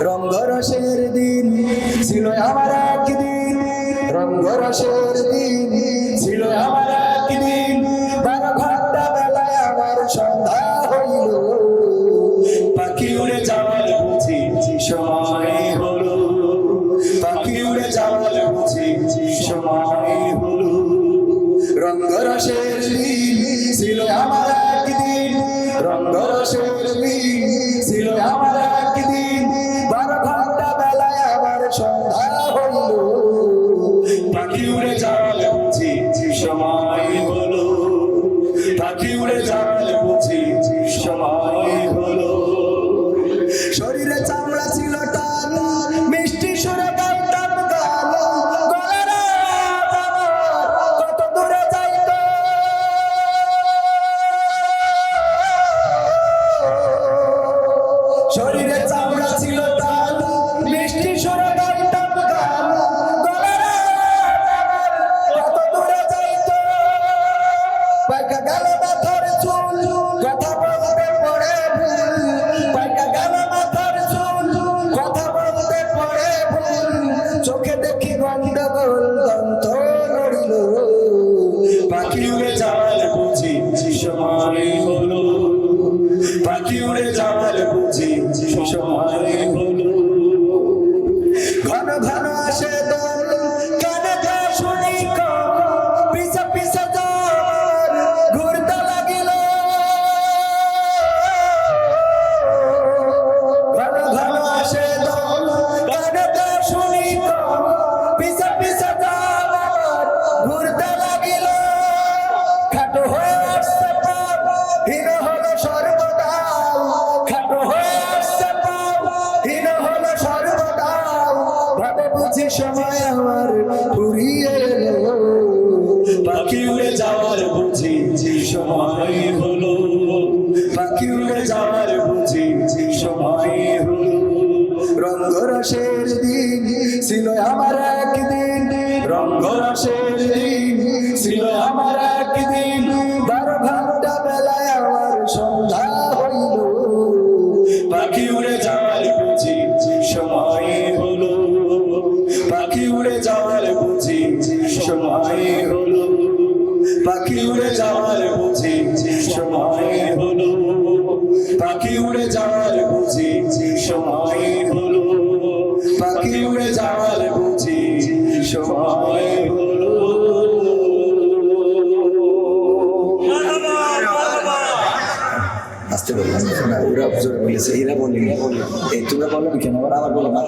রঙ্গরসের দিন ছিল আমার একদিন। রঙ্গরসের দিন ভাবে বুঝি সময় আমার ফুরিয়ে এলো। পাখি উড়ে যাওয়ার বুঝি সময় হলো। পাখি উড়ে যাওয়ার বুঝি সময় হলো। রঙ্গরসের দিন ছিল আমার একদিন। রঙ্গরসের দিন পাখি উড়ে যাওয়ার বুঝি, সময় হলো। পাখি উড়ে যাওয়ার বুঝি, সময় হলো। পাখি উড়ে যাওয়ার জোরে বলেছে এরা বলিনি এই তোমরা বলো কেন আবার আবার বলো না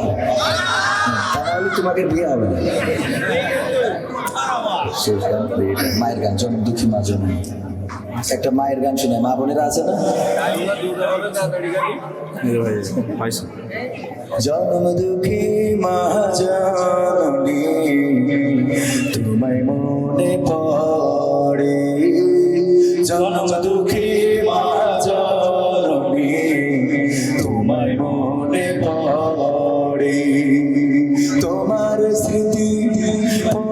তাহলে তোমাকে বিয়ে হবে মায়ের গান জন দুঃখী মা জন একটা মায়ের গান শুনে মা বোনেরা আছে না জন্ম দুঃখী মা জননী Thank you.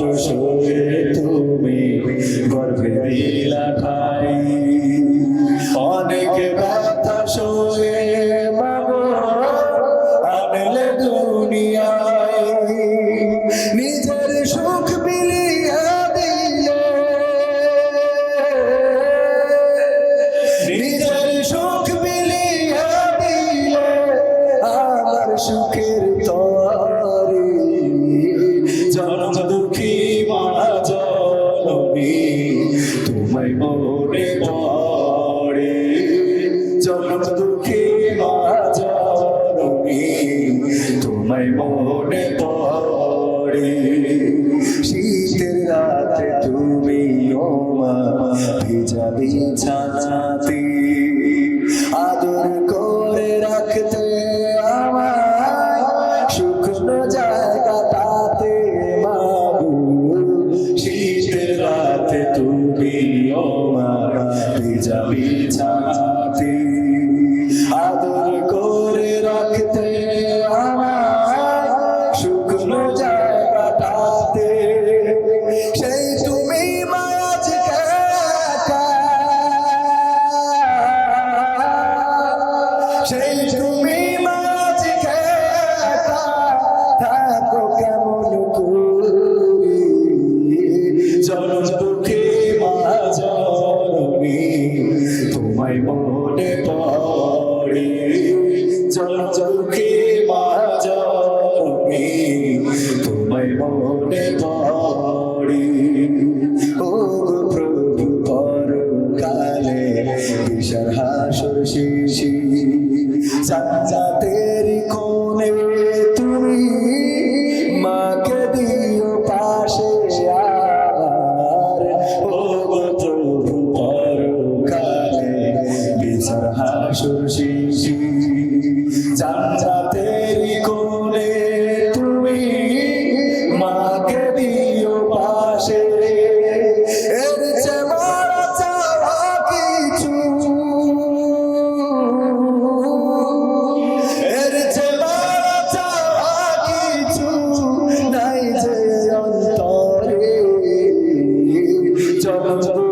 doctors away. রাতে তুমি ওমা ভিজা বিছানাতে আদর করে রাখতে আমায় তুমি ওমা ভিজা বিছানা Son of Victor.